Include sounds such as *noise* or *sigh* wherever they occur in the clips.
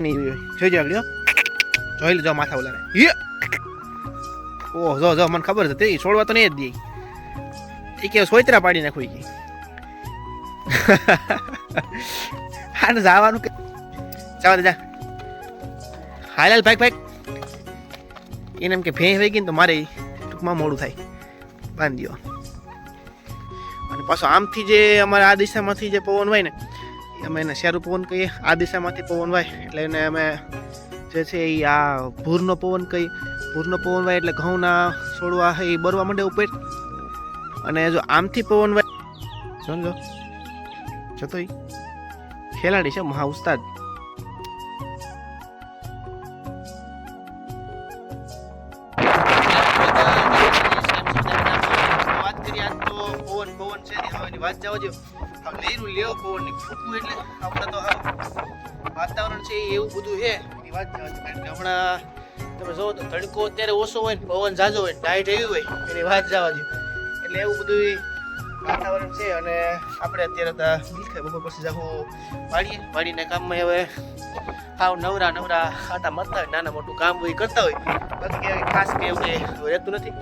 જોઈ જો આગળ જોઈ લેજો માથા ઓલાને ઓહ, જો જો, મને ખબર હતી છોડવા તો નહીં જ દે. એ કે સોયત્રા પાડી નાખો કે. *laughs* હા જવાનું જવા દે, જા. ભાઈ ભાઈ એને કે ભેં વહી ગઈ ને તો મારે ટૂંકમાં મોડું થાય. બાંધી અને આમથી જે અમારા આ દિશામાંથી જે પવન હોય ને અમે એને શેરું પવન કહીએ. આ દિશામાંથી પવન વાય, એટલે એને અમે જે છે એ આ ભૂરનો પવન કહી ભૂરનો પવન વાય એટલે ઘઉંના છોડવા એ બરવા માંડે ઉપર. અને જો આમથી પવન વાય સમજો? જતો ખેલાડી છે મહા ઉસ્તાદ. વાત જાવ આજ જવા હવે લેરું લેવો પવનની ફૂકવું એટલે આપણે તો હા વાતાવરણ છે એવું બધું છે. એની વાત જવા કારણ કે હમણાં તમે જોવો તો તડકો અત્યારે ઓછો હોય ને પવન ઝાઝો હોય ડાયટ એવી હોય, એની વાત જવા દો એટલે એવું બધું વાતાવરણ છે અને આપણે અત્યારે તો મિલખે બપોર પછી જાહું વાળીએ વાળીને કામમાં હવે હાવ નવરા નવરા આટા મરતા હોય, નાના મોટું કામ હોય કરતા હોય. બાકી ખાસ કે એવું રહેતું નથી.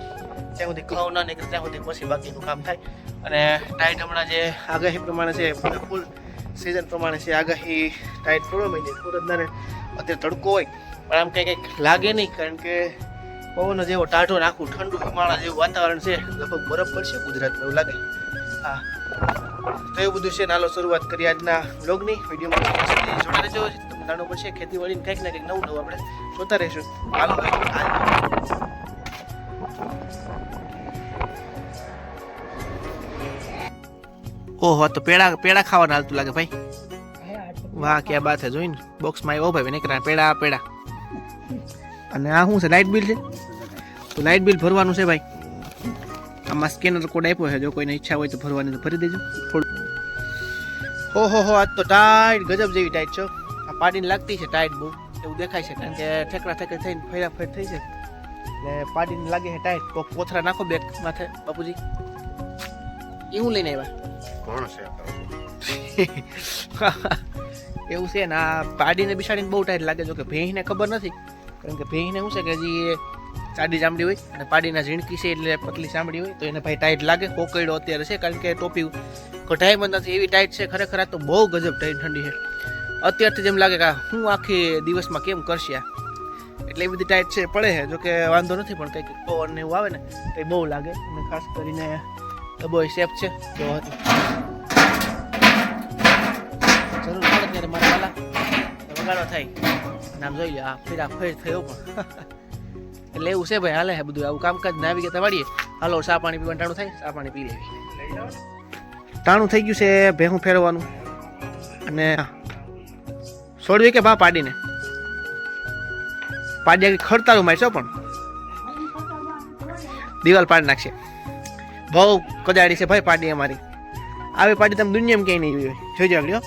જ્યાં સુધી ઘઉં ના નીકળે ત્યાં સુધી પછી બાકીનું કામ થાય. અને ટાઈટ હમણાં જે આગાહી પ્રમાણે છે ફૂલ સિઝન પ્રમાણે છે, આગાહી ટાઈટ થોડો મહિને સુરતના અત્યારે તડકો હોય, પણ આમ કંઈ કંઈક લાગે નહીં, કારણ કે પવન જેવો ટાઢો નાખું ઠંડુ હિમાળા જેવું વાતાવરણ છે, લગભગ બરફ પડશે ગુજરાતમાં એવું લાગે. હા. તો એવું બધું છે નાલો શરૂઆત કરી આજના બ્લોગની વિડીયોમાં જોડા રહેજો. તમને જાણવું પડશે ખેતીવાડીને કંઈક ને કંઈક નવું નવું આપણે જોતા રહીશું. હાલો. ઓહો તો પેડા પેડા ખાવાના હાલતું લાગે ભાઈ. વાહ ક્યાં બાત હે જોઈને બોક્સમાં આવ્યો ભાઈ નીકળ્યા પેડા પેડા. અને આ શું છે લાઇટ બિલ છે? તો લાઇટ બિલ ભરવાનું છે ભાઈ. આમાં સ્કેનર કોડ આપ્યો છે જો કોઈને ઈચ્છા હોય તો ભરવાની તો ભરી દેજો. થોડું. હો હો હો આજ તો ટાઈટ ગજબ જેવી ટાઈટ છે આ પાડીને લાગતી છે ટાઈટ બહુ. એવું દેખાય છે કારણ કે ઠેકડા ઠેકડા થઈને ફેરા ફેર થઈ છે એટલે પાડીને લાગે છે ટાઈટ કોક કોથરા નાખો બેગ માથે બાપુજી. એ હું લઈને આવ્યા? કોણ છે *laughs* એવું છે ને આ પાડીને બિસાડીને બહુ ટાઈટ લાગે જો કે ભેંસને ખબર નથી કારણ કે ભેંસને શું છે કે હજી એ ચાડી ચામડી હોય અને પાડીના ઝીણકી છે એટલે પતલી ચામડી હોય તો એને ભાઈ ટાઈટ લાગે. કોકડો અત્યારે છે કારણ કે ટોપી કઢાઈ બંધ નથી. એવી ટાઈટ છે ખરેખર આ તો બહુ ગજબ ટાઈટ ઠંડી છે. અત્યારથી જેમ લાગે કે હું આખી દિવસમાં કેમ કરશે આ? એટલે એ બધી ટાઈટ છે પડે છે. જો કે વાંધો નથી, પણ કંઈક પવન ને એવું આવે ને તો બહુ લાગે. અને ખાસ કરીને ડબોય શેપ છે, તો હતી. જરૂર પડે ત્યારે મારા વાલા વગાડો થાય. નામ જોઈ લે, આ ફેરા ફેર થયો પણ. *laughs* એટલે એવું છે ભાઈ, હાલે છે બધું. આવું કામકાજ ને આવી ગયા વાળીએ. હાલો સા પાણી પીવાનું ટાણું થાય સા પાણી પી લેવી. ટાણું થઈ ગયું છે, ભેહું ફેરવવાનું. અને છોડવી કે ભા પાડીને? પાડી ખડતાળું મારશો પણ. દિવાલ પાડી નાખશે. બહુ કદાડી છે ભાઈ પાડી અમારી. આવી પાડી તમે દુનિયામાં ક્યાંય નહીં જોઈ જોઈ આગળ.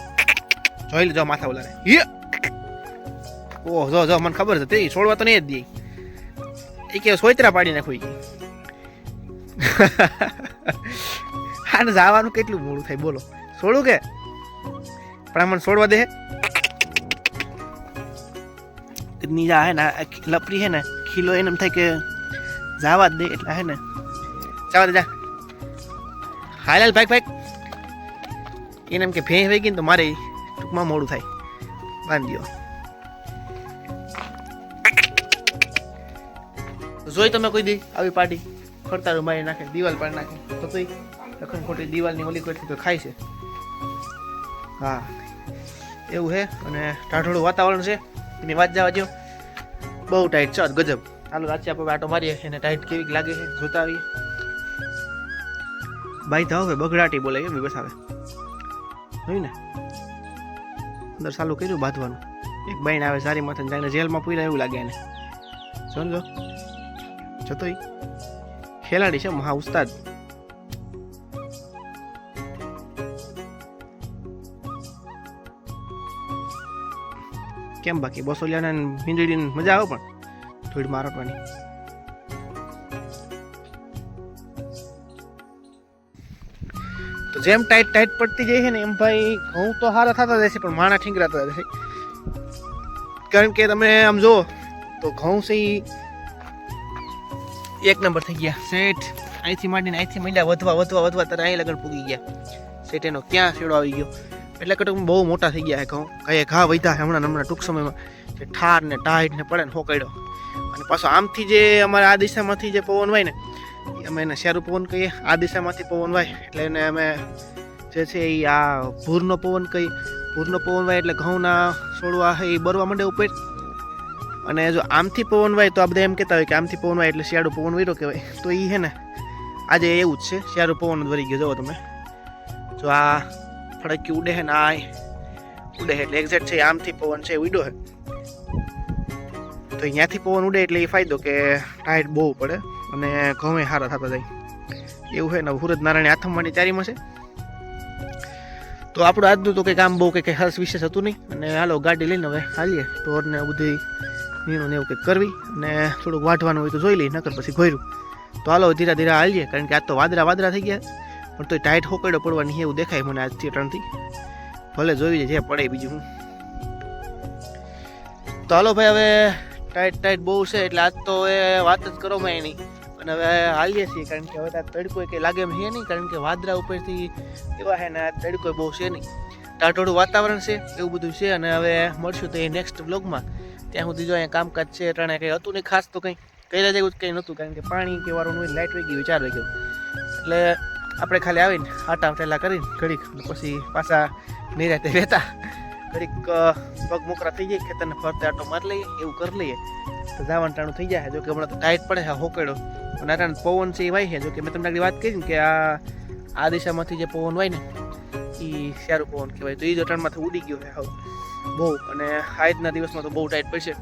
જોઈ લેજો માથા ઉલારે. ઓહ, જો જો, મને ખબર હતી છોડવા તો નહીં જ દે. એ કે સોયત્રા પાડી નાખું હા *laughs* ને જવાનું કેટલું મોડું થાય, બોલો. છોડું કે? પણ મને છોડવા દે. નીજા હે ને લપરી હે ને, ખીલો એને એમ થાય કે જવા જ દે એટલે હે ને. જવા દે, જા. હાલ હાલ ભાઈ ભાઈ. એને એમ કે ભેં વહી ગઈ ને તો મારે ટૂંકમાં મોડું થાય. બાંધ્યો જોઈ તમે કોઈ દી આવી પાર્ટી? ખડતારું મારી નાખે, દિવાલ પાડી નાખે. તો કોઈ લખન ખોટી દિવાલની ઓલી કરતી તો ખાય છે. હા. એવું છે અને ટાઢોળું વાતાવરણ છે. એની વાત જવા દો બહુ ટાઈટ છે ગજબ. ચાલો રાચી આપણે આટો મારીએ એને ટાઈટ કેવી લાગે છે, જોતા આવીએ. ભાઈ તો હવે, બગડાટી બોલે, એમ બસ આવે જોયું ને? અંદર ચાલુ કર્યું બાંધવાનું. એક બાઈને આવે સારી માથે જાણે જેલમાં પૂર્યા એવું લાગે એને. સમજો? જતો ઈ. ખેલાડી છે, મહા ઉસ્તાદ. કેમ બાકી? બસોલિયાને મીંદડીને મજા આવે પણ? ધૂળ મારવાની. તો જેમ ટાઈટ ટાઈટ પડતી જાય છે ને એમ ભાઈ ઘઉં તો સારા થતા જશે પણ માણા ઠીંગરાતા જશે કારણ કે તમે આમ જુઓ, તો ઘઉં છે એક નંબર થઈ ગયા. સેઠ અહીંથી માંડીને અહીંથી માંડ્યા, વધવા વધવા વધવા ત્યારે અહીં લગન પૂગી ગયા. સેઠ એનો ક્યાં શેડો આવી ગયો? એટલે કે બહુ મોટા થઈ ગયા છે ઘઉં. કઈ ઘા વધ્યા હમણાં હમણાં ટૂંક સમયમાં. જે ઠાર ને ટાઈટ ને પડે ને હોકડ્યો અને પાછો આમથી જે અમારે આ દિશામાંથી જે પવન હોય ને અમે એને શેરું પવન કહીએ. આ દિશામાંથી પવન વાય. એટલે એને અમે જે છે એ આ ભૂરનો પવન કહી ભૂરનો પવન વાય એટલે ઘઉંના છોડવા એ બરવા માંડે ઉપર. અને જો આમથી પવન વાય તો આ બધા એમ કહેતા હોય કે આમથી પવન વાય એટલે શિયાળો પવન વૈરો કહેવાય. તો એ છે ને, આજે એવું જ છે. શિયાળો પવન જ વરી ગયો. જવો તમે. જો આ ફડકી ઉડે હે ને આ ઉડે એટલે એક્ઝેક્ટ છે, આમથી પવન છે, ઉડ્યો હે. તો અહીંયાથી પવન ઉડે એટલે એ ફાયદો કે ટાયર બહુ પડે અને ઘઉં હારા થતા જાય. એવું છે ને હુરત નારાયણ આથમવાની તૈયારીમાં છે. તો આપણું આજનું તો કંઈ કામ બહુ કંઈ હર્ષ વિશેષ હતું નહીં. અને હાલો ગાડી લઈને હવે હાલીએ. ઢોરને બધી નીણું ને એવું કંઈક કરવી અને થોડુંક વાઢવાનું હોય તો જોઈ લઈએ, નકર પછી ઘોર્યું તો હાલો ધીરે ધીરે હાલીએ, કારણ કે આજ તો વાદરા વાદરા થઈ ગયા. પણ તો ટાઈટ હોકડો પડવાની એવું દેખાય મને આજથી ત્રણથી ભલે જોઈ જે પડે બીજું હું. તો હાલો ભાઈ, હવે ટાઈટ ટાઈટ બહુ છે, એટલે આજ તો એ વાત જ કરો મેં એની. અને હવે હાલીએ છીએ, કારણ કે હવે આ તડકો કંઈ લાગે એમ છે નહીં, કારણ કે વાદરા ઉપરથી એવા છે ને આ તડકો બહુ છે નહીં. ટાટોડું વાતાવરણ છે, એવું બધું છે, અને હવે મળશું તો એ નેક્સ્ટ વ્લોગમાં ત્યાં સુધી જો અહીંયા કામકાજ છે, અટાણે કંઈ હતું નહીં, ખાસ તો કંઈ કર્યા જેવું જ કંઈ નહોતું, કારણ કે પાણી કે વારું લાઇટ વહી ગયું ચાર વહી ગયું. એટલે આપણે ખાલી આવીને આટા વટેલા કરીને ઘડીક પછી પાછા નિરાતે રહેતા ઘડીક પગ મોકરા થઈ જાય, ખેતરને ફરતે આટો મારી લઈએ, એવું કરી લઈએ. તો જાવાનું ટાણું થઈ જાય જોકે હમણાં તો ટાઈટ પડે છે હોકેડો અને અટાણે પવન છે એ વાય છે. જોકે મેં તમને આગળ વાત કરી કે આ આ દિશામાંથી જે પવન હોય ને એ સારું પવન કહેવાય. તો એ જો અટાણમાંથી ઉડી ગયો છે, હવે. બહુ. અને આજના દિવસમાં તો બહુ ટાઈટ પડશે.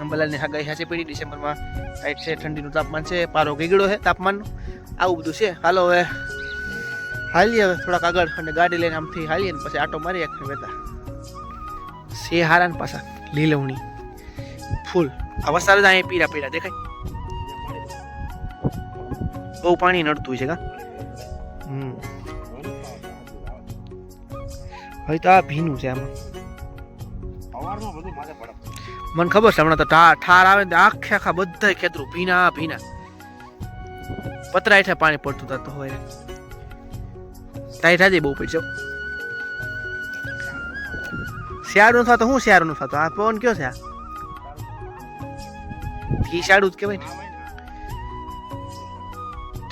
અંબાલાલની આગાહી છે પડી ડિસેમ્બરમાં ટાઈટ છે, ઠંડીનું તાપમાન છે, પારો ગીગડો છે તાપમાનનું. આવું બધું છે. હાલો હવે હાલીએ હવે થોડાક આગળ અને ગાડી લઈને આમથી હાલીએ ને પછી આટો મારી આખને વેતા. સે હારા ને પાછા લીલવણી. ફૂલ. આ વસાર જ અહીંયા પીરા પીરા દેખાય. બહુ પાણી નડતું છે કા? હમ. હવે તો આ ભીનું છે આમાં. મને ખબર છે, હમણાં તો ઠાર આવે ને આખે આખા બધા ખેતરું ભીના ભીના. પતરા હેઠા પાણી પડતું થતું હોય ટાઈટ આજે બહુ પડશે શિયાળું થતો શું શિયાળું થતો? આ પવન કયો છે આ? ઘી શાળું જ કહેવાય ને.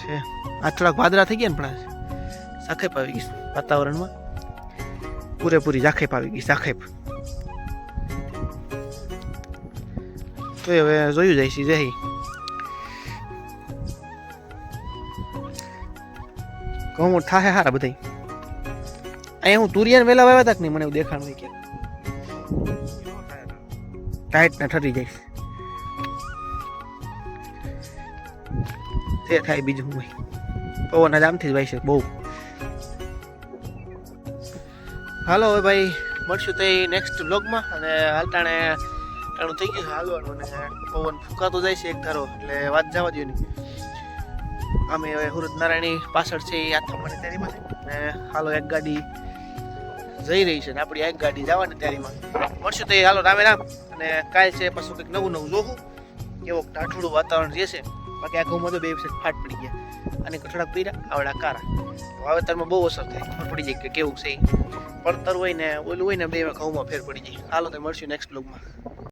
છે, આ થોડાક વાદળા થઈ ગયા ને પણ સાખેપ આવી ગઈ વાતાવરણમાં. પૂરેપૂરી જાખેપ આવી ગઈ ઝાખેપ તો હવે જોયું છે જઈ ઘઉં થાહે હારા બધાય અહીંયા હું તુરિયાને વેલા વાવ્યા હતા કે નહીં મને એવું દેખાણ હોય કે ટાઈટ ને ઠરી જાય તે થાય બીજું હું પવન આમથી જ ભાઈ છે બહુ હાલો ભાઈ મળશું તે નેક્સ્ટ બ્લોગમાં અને હાલટાણે ટાણું થઈ ગયું છે હાલવાનું અને પવન ફૂંકાતો જાય છે એક ધારો, એટલે વાત જવા દો નહીં અમે હવે હુરત નારાયણી પાછળ છે એ આથમવાની તૈયારીમાં છે. ને હાલો એક ગાડી જઈ રહી છે ને આપણી એક ગાડી જવાની તૈયારીમાં. મળશું તો એ હાલો રામે રામ. અને કાલ છે પાછું કંઈક નવું નવું જોવું. કેવો ટાઠુડું વાતાવરણ છે. બાકી આ ઘઉંમાં તો બે વિશે ફાટ પડી ગયા. અને થોડાક પીરા આવડા કારા. વાવેતરમાં બહુ અસર થાય. ખબર પડી જાય કે કેવું છે. પડતર હોય ને ઓલું હોય ને બે ઘઉંમાં ફેર પડી જાય. હાલો તો મળશું નેક્સ્ટ બ્લોગમાં